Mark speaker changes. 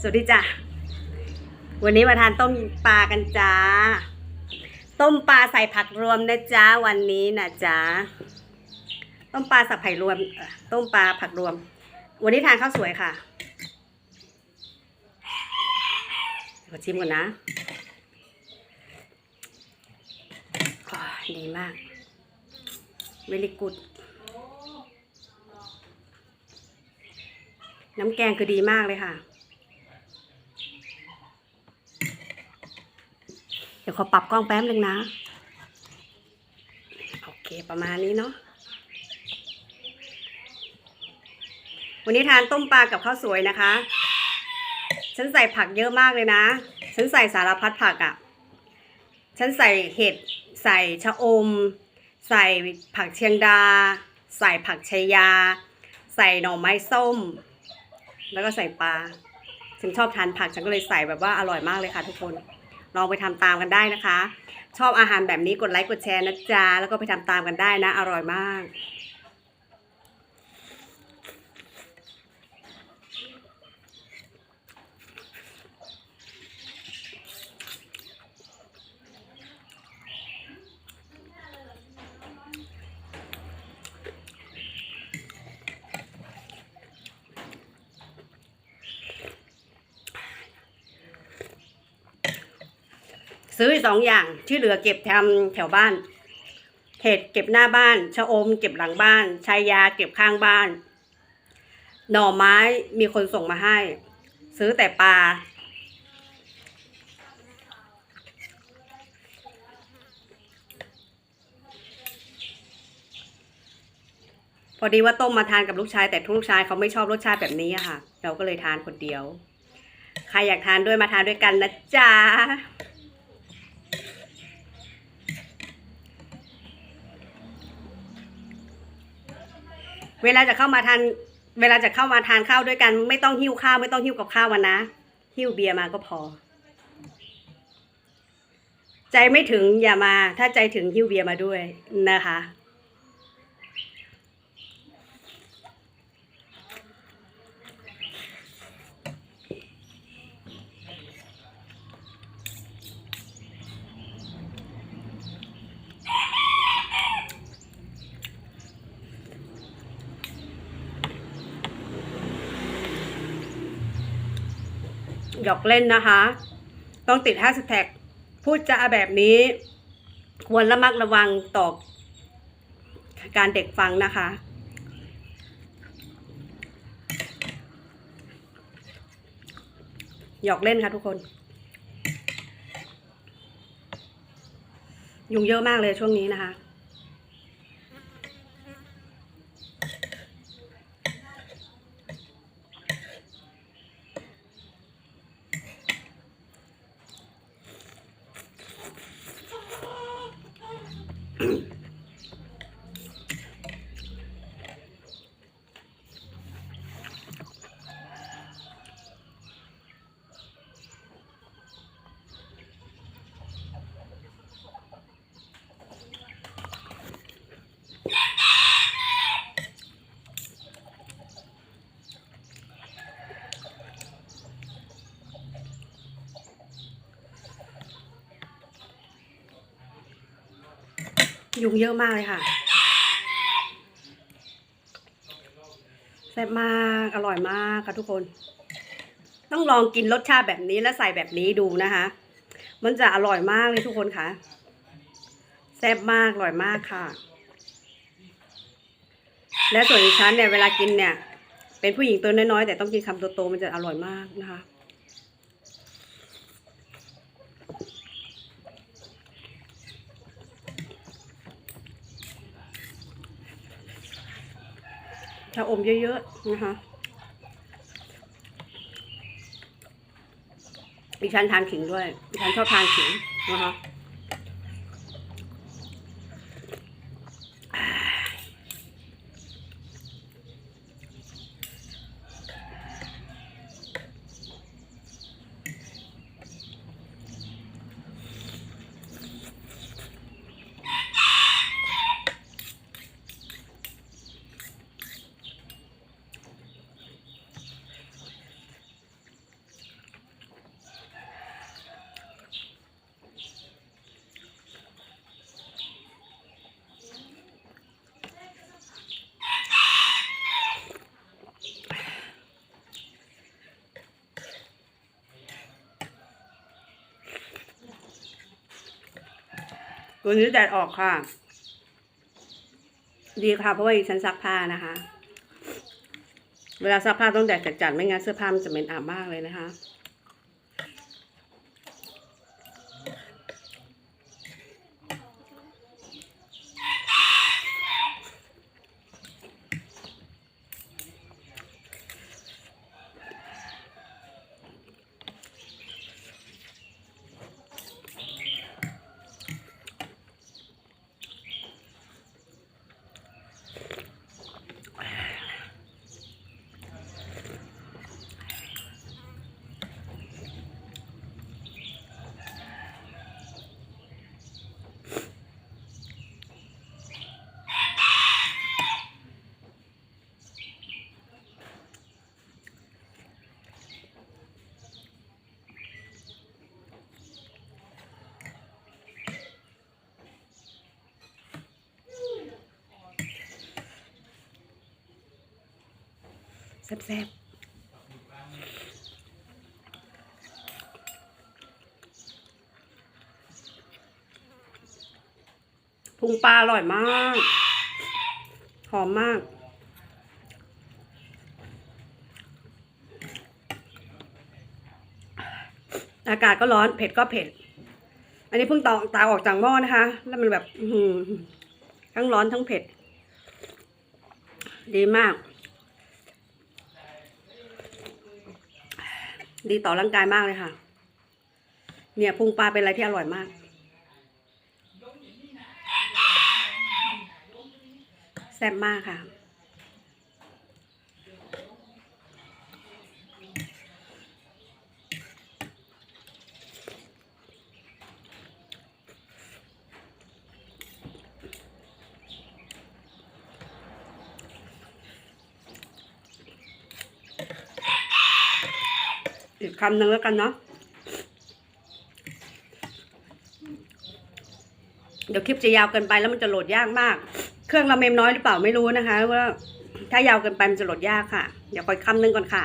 Speaker 1: สวัสดีจ้ะ วันนี้มาทานต้มปลากันจ้า ต้มปลาใส่ผักรวมนะจ๊ะวันนี้นะจ๊ะต้มปลาสับไผ่รวม ต้มปลาผักรวม วันนี้ทานข้าวสวยค่ะขอชิมก่อนนะ ดีมาก very good น้ำแกงคือดีมากเลยค่ะ เดี๋ยวขอปรับกล้องแป๊บนึงนะ โอเคประมาณนี้เนาะวันนี้ทานต้มปลากับข้าวสวยนะคะ ฉันใส่ผักเยอะมากเลยนะ ฉันใส่สารพัดผักอะ่ะ ฉันใส่เห็ด ใส่ชะอม ใส่ผักเชียงดา ใส่ผักชายา ใส่หน่อไม้ส้ม แล้วก็ใส่ปลาฉันชอบทานผักฉันก็เลยใส่แบบว่าอร่อยมากเลยค่ะทุกคนลองไปทำตามกันได้นะคะ ชอบอาหารแบบนี้กดไลค์กดแชร์นะจ๊ะแล้วก็ไปทำตามกันได้นะ อร่อยมาก ซื้อสองอย่างที่เหลือเก็บทำแถวบ้านเห็ดเก็บหน้าบ้านชะอม เก็บหลังบ้านชายาเก็บข้างบ้าน หน่อไม้มีคนส่งมาให้ ซื้อแต่ปลาพอดีว่าต้มมาทานกับลูกชายแต่ทุกลูกชายเขาไม่ชอบรสชาติแบบนี้ค่ะ เราก็เลยทานคนเดียว ใครอยากทานด้วยมาทานด้วยกันนะจ๊ะ เวลาจะเข้ามาทานเวลาจะเข้ามาทานข้าวด้วยกัน ไม่ต้องหิ้วข้าวไม่ต้องหิ้วกับข้าวมานะหิ้วเบียร์มาก็พอ ใจไม่ถึงอย่ามา ถ้าใจถึงหิ้วเบียร์มาด้วยนะคะ หยอกเล่นนะคะ ต้องติดแฮชแท็กพูดจาแบบนี้ ควรระมัดระวังต่อการเด็กฟังนะคะ หยอกเล่นค่ะทุกคน ยุงเยอะมากเลยช่วงนี้นะคะ ยุงเยอะมากเลยค่ะแซ่บมากอร่อยมากค่ะทุกคน ต้องลองกินรสชาติแบบนี้และใส่แบบนี้ดูนะคะ มันจะอร่อยมากเลยทุกคนค่ะแซ่บมากอร่อยมากค่ะ และส่วนดิฉันเนี่ยเวลากินเนี่ย เป็นผู้หญิงตัวน้อยๆแต่ต้องกินคำโตๆมันจะอร่อยมากนะคะ ชาอมเยอะๆนะคะดิฉันทานขิงด้วยดิฉันชอบทานขิงนะคะ ตัวนี้แดดออกค่ะ ดีค่ะ เพราะว่าฉันซักผ้านะคะ เวลาซักผ้าต้องแดดจัดๆไม่งั้นเสื้อผ้ามันจะเหม็นอับมากเลยนะคะ แซ่บๆพุงปลาอร่อยมาก หอมมากอากาศก็ร้อนเผ็ดก็เผ็ด อันนี้เพิ่งตอกตาออกจากหม้อนะคะ แล้วมันแบบทั้งร้อนทั้งเผ็ด ดีมาก ดีต่อร่างกายมากเลยค่ะ เนี่ยพุงปลาเป็นอะไรที่อร่อยมาก แซ่บมากค่ะ อีกคำหนึ่งแล้วกันเนาะเดี๋ยวคลิปจะยาวเกินไปแล้วมันจะโหลดยากมาก เครื่องเราเมมน้อยหรือเปล่าไม่รู้นะคะว่าถ้ายาวเกินไปมันจะโหลดยากค่ะ เดี๋ยวคอยคำหนึงก่อนค่ะ